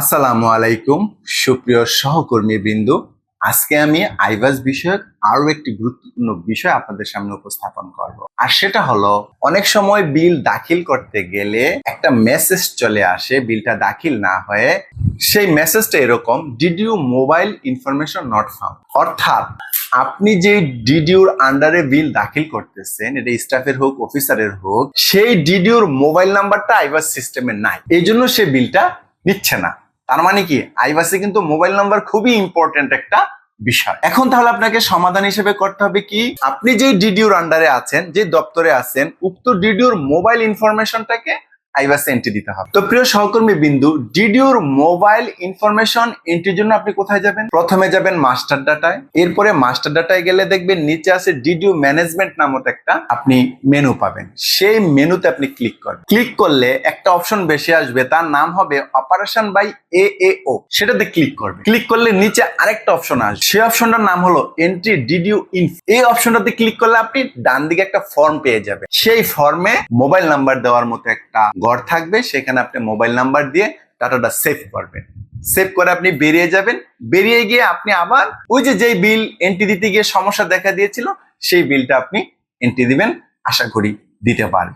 আসসালামু আলাইকুম, সুপ্রিয় সহকর্মী বিন্দু আজকে আমি আইভাস বিষয়ক আরও একটি গুরুত্বপূর্ণ বিষয় আপনাদের সামনে উপস্থাপন করব। আর সেটা হলো, অনেক সময় বিল দাখিল করতে গেলে একটা মেসেজ চলে আসে, বিলটা দাখিল না হয়ে। সেই মেসেজটা এরকম ডিডিউ মোবাইল ইনফরমেশন নট ফাউন্ড অর্থাৎ, আপনি যে ডিডিউর আন্ডারে বিল দাখিল করতেছেন? এটা স্টাফের হোক, অফিসারের হোক, সেই ডিডিউর মোবাইল নাম্বারটা আইভাস সিস্টেমে নাই। এই জন্য সে বিলটা নিচ্ছে না। তার মানে কি? আইভাসি কিন্তু মোবাইল নাম্বার খুবই ইম্পর্টেন্ট একটা বিষয়। এখন তাহলে আপনাকে সমাধান হিসেবে করতে হবে কি? আপনি যে ডিডিউর আন্ডারে আছেন যে দপ্তরে আছেন, উক্ত ডিডিউর মোবাইল ইনফরমেশনটাকে আইভাসে এন্ট্রি দিতে হবে। তো প্রিয় সহকর্মী বিন্দু, ডিডিউর মোবাইল ইনফরমেশন এন্ট্রির জন্য আপনি কোথায় যাবেন? প্রথমে যাবেন মাস্টার ডাটায়। এরপরে মাস্টার ডাটায় গেলে দেখবেন নিচে আছে ডিডিউ ম্যানেজমেন্ট নামক একটা আপনি মেনু পাবেন। সেই মেনুতে আপনি ক্লিক করবেন। ক্লিক করলে একটা অপশন বেশি আসবে, তার নাম হবে অপারেশন বাই এ ও সেটাতে ক্লিক করবে ক্লিক করলে নিচে আরেকটা অপশন আসবে। সেই অপশনটার নাম হলো এন্ট্রি ডিডিউ ইনফ এই অপশনটাতে ক্লিক করলে আপনি ডান দিকে একটা ফর্ম পেয়ে যাবেন। সেই ফর্মে মোবাইল নাম্বার দেওয়ার মতো একটা ঘর থাকবে, সেখানে আপনি মোবাইল নাম্বার দিয়ে টাটাটা সেভ করবেন। সেভ করে আপনি বেরিয়ে যাবেন। বেরিয়ে গিয়ে আপনি আবার ওই যে যেই বিল এন্ট্রি দিতে গিয়ে সমস্যা দেখা দিয়েছিল, সেই বিলটা আপনি এন্ট্রি দিবেন। আশা করি দিতে পারবেন।